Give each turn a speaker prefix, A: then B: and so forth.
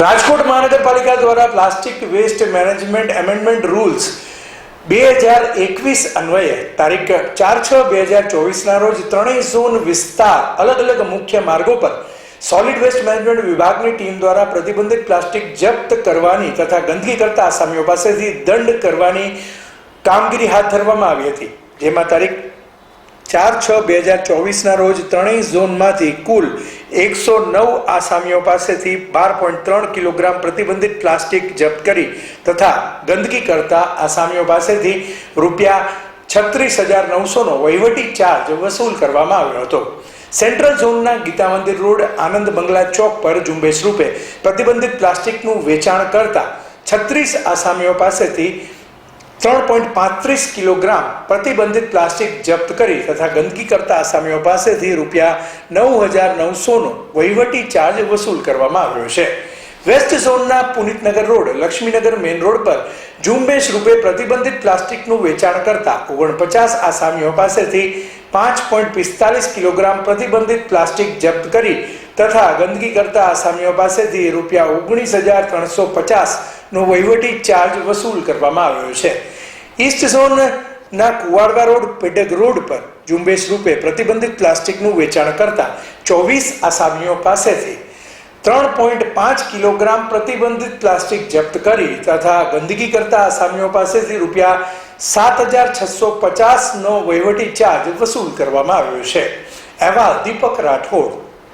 A: રાજકોટ મહાનગરપાલિકા દ્વારા plastic waste management amendment rules બે હજાર એકવીસ અન્વયે તારીખ ચાર છ બે હજાર ચોવીસના રોજ ત્રણેય ઝોન વિસ્તાર અલગ અલગ મુખ્ય માર્ગો પર સોલિડ વેસ્ટ મેનેજમેન્ટ વિભાગની ટીમ દ્વારા પ્રતિબંધિત પ્લાસ્ટિક જપ્ત કરવાની તથા ગંદકી કરતા આસામીઓ પાસેથી દંડ કરવાની કામગીરી હાથ ધરવામાં આવી હતી. જેમાં તારીખ ચાર છ બે હજાર ચોવીસના રોજ ત્રણેય ઝોનમાંથી કુલ એકસો નવ આસામીઓ પાસેથી બાર પોઈન્ટ ત્રણ કિલોગ્રામ પ્રતિબંધિત પ્લાસ્ટિક જપ્ત કરી તથા ગંદકી કરતા આસામીઓ પાસેથી રૂપિયા છત્રીસ હજાર નવસોનો વહીવટી ચાર્જ વસૂલ કરવામાં આવ્યો હતો. સેન્ટ્રલ ઝોનના ગીતા મંદિર રોડ, આનંદ બંગલા ચોક પર ઝુંબેશ રૂપે પ્રતિબંધિત પ્લાસ્ટિકનું વેચાણ કરતા છત્રીસ આસામીઓ પાસેથી ત્રણ પોઈન્ટ પાંત્રીસ કિલોગ્રામ પ્રતિબંધિત પ્લાસ્ટિક જપ્ત કરી તથા ગંદકી કરતા આસામીઓ પાસેથી રૂપિયા નવ હજાર નવસોનો વહીવટી ચાર્જ વસૂલ કરવામાં આવ્યો છે. વેસ્ટ ઝોનના Punitnagar road, Laxminagar main road પર ઝુંબેશ રૂપે પ્રતિબંધિત પ્લાસ્ટિકનું વેચાણ કરતા ઓગણપચાસ આસામીઓ પાસેથી પાંચ પોઈન્ટ પિસ્તાલીસ કિલોગ્રામ પ્રતિબંધિત પ્લાસ્ટિક જપ્ત કરી તથા ગંદકી કરતા આસામીઓ પાસેથી રૂપિયા ઓગણીસ હજાર ત્રણસો પચાસનો વહીવટી ચાર્જ વસૂલ કરવામાં આવ્યો છે. ઈસ્ટ ઝોનના કુવાડવા રોડ, પેડગ રોડ પર ઝુંબેશ રૂપે પ્રતિબંધિત પ્લાસ્ટિકનું વેચાણ કરતા ચોવીસ આસામીઓ પાસેથી ત્રણ પોઈન્ટ પાંચ કિલોગ્રામ પ્રતિબંધિત પ્લાસ્ટિક જપ્ત કરી તથા ગંદકી કરતા આસામીઓ પાસેથી રૂપિયા સાત હજાર છસો પચાસનો વહીવટી ચાર્જ વસૂલ કરવામાં આવ્યો છે. અહેવાલ દીપક રાઠોડ